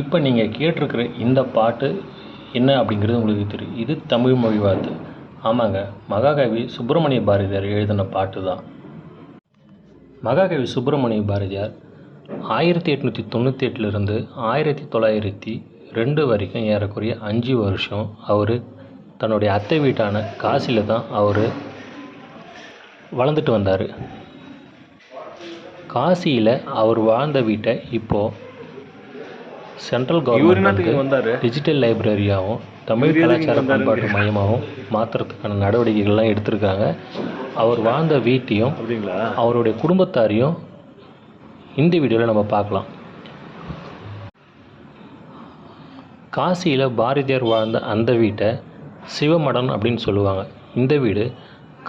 இப்போ நீங்கள் கேட்டிருக்கிற இந்த பாட்டு என்ன அப்படிங்கிறது உங்களுக்கு தெரியும். இது தமிழ் மொழி வார்த்தை. ஆமாங்க. மகாகவி சுப்பிரமணிய பாரதியார் எழுதின பாட்டு தான் மகாகவி சுப்பிரமணிய பாரதியார் ஆயிரத்தி எட்நூற்றி தொண்ணூற்றி எட்டுலேருந்து ஆயிரத்தி தொள்ளாயிரத்தி ரெண்டு வரைக்கும் ஏறக்குறைய அஞ்சு வருஷம் அவர் தன்னுடைய அத்தை வீட்டான காசியில் தான் அவர் வளர்ந்துட்டு வந்தார். காசியில் அவர் வாழ்ந்த வீட்டை இப்போது சென்ட்ரல் கவர்மெண்ட் வந்தாரு? டிஜிட்டல் லைப்ரரியாகவும் தமிழ் கலாச்சார பண்பாட்டு மையமாகவும் மாற்றுறதுக்கான நடவடிக்கைகள்லாம் எடுத்திருக்காங்க. அவர் வாழ்ந்த வீட்டையும் அவருடைய குடும்பத்தாரையும் இந்த வீடியோவில் நம்ம பார்க்கலாம். காசியில் பாரதியார் வாழ்ந்த அந்த வீட்டை சிவமடம் அப்படின்னு சொல்லுவாங்க. இந்த வீடு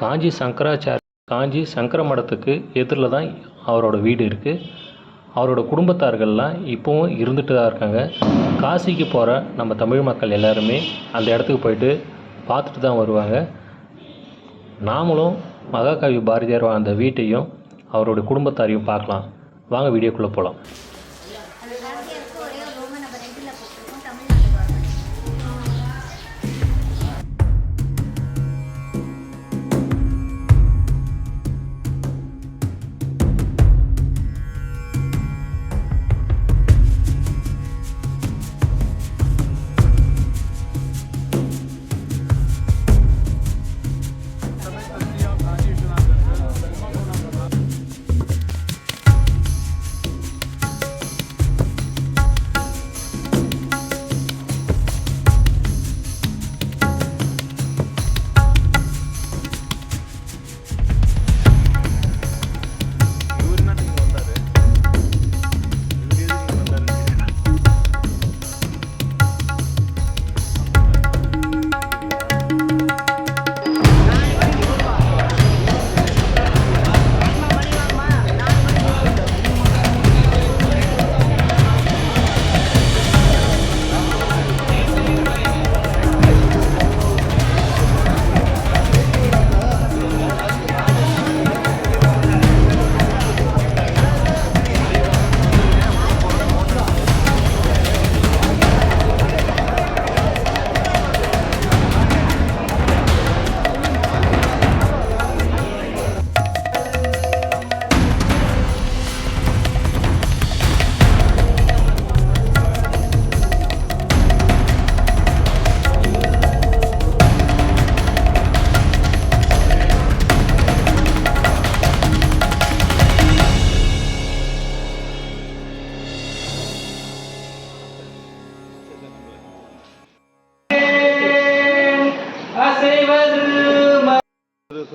காஞ்சி சங்கராச்சார காஞ்சி சங்கர மடத்துக்கு எதிரில் தான் அவரோட வீடு இருக்குது அவரோட குடும்பத்தார்கள்லாம் இப்போவும் இருந்துட்டு தான் இருக்காங்க. காசிக்கு போகிற நம்ம தமிழ் மக்கள் எல்லாருமே அந்த இடத்துக்கு போயிட்டு பார்த்துட்டு தான் வருவாங்க. நாமளும் மகாகவி பாரதியார் வாழ்ந்த வீட்டையும் அவரோட குடும்பத்தாரையும் பார்க்கலாம். வாங்க வீடியோக்குள்ளே போகலாம்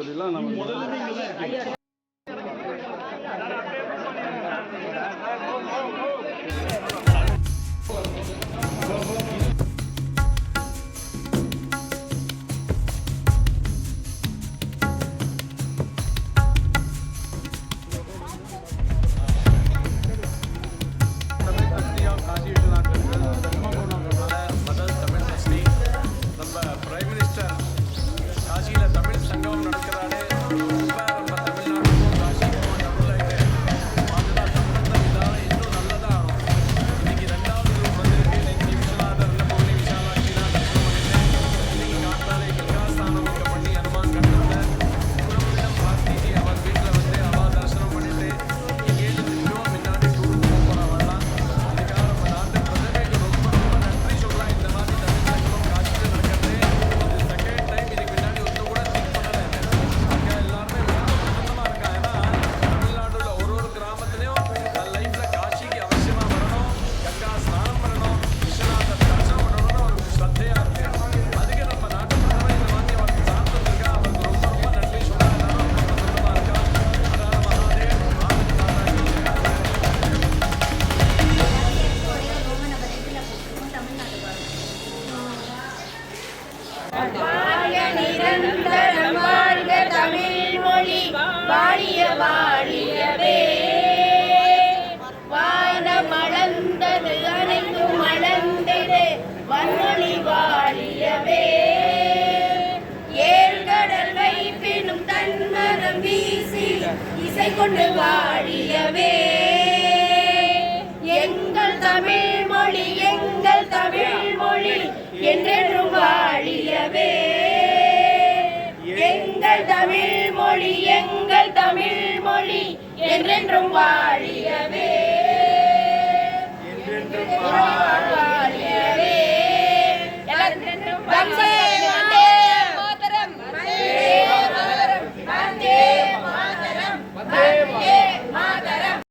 சொல்லிலாம் நம்ம காசியில் தமிழ் நிரந்தரம் வாழ்க தமிழ் மொழி வாழிய வாழியவே வானம் அளந்தது அனைத்தும் அளந்தது வன்மொழி வாழியவே ஏழ்கடல் வைப்பினும் வீசி இசை கொண்டு வாழியவே எங்கள் தமிழ் மொழி என்றென்றும் வாழியவே எங்கள் தமிழ் மொழி எங்கள் தமிழ் மொழி என்றென்றும் வாழியவே. என்றென்றும் வாழிய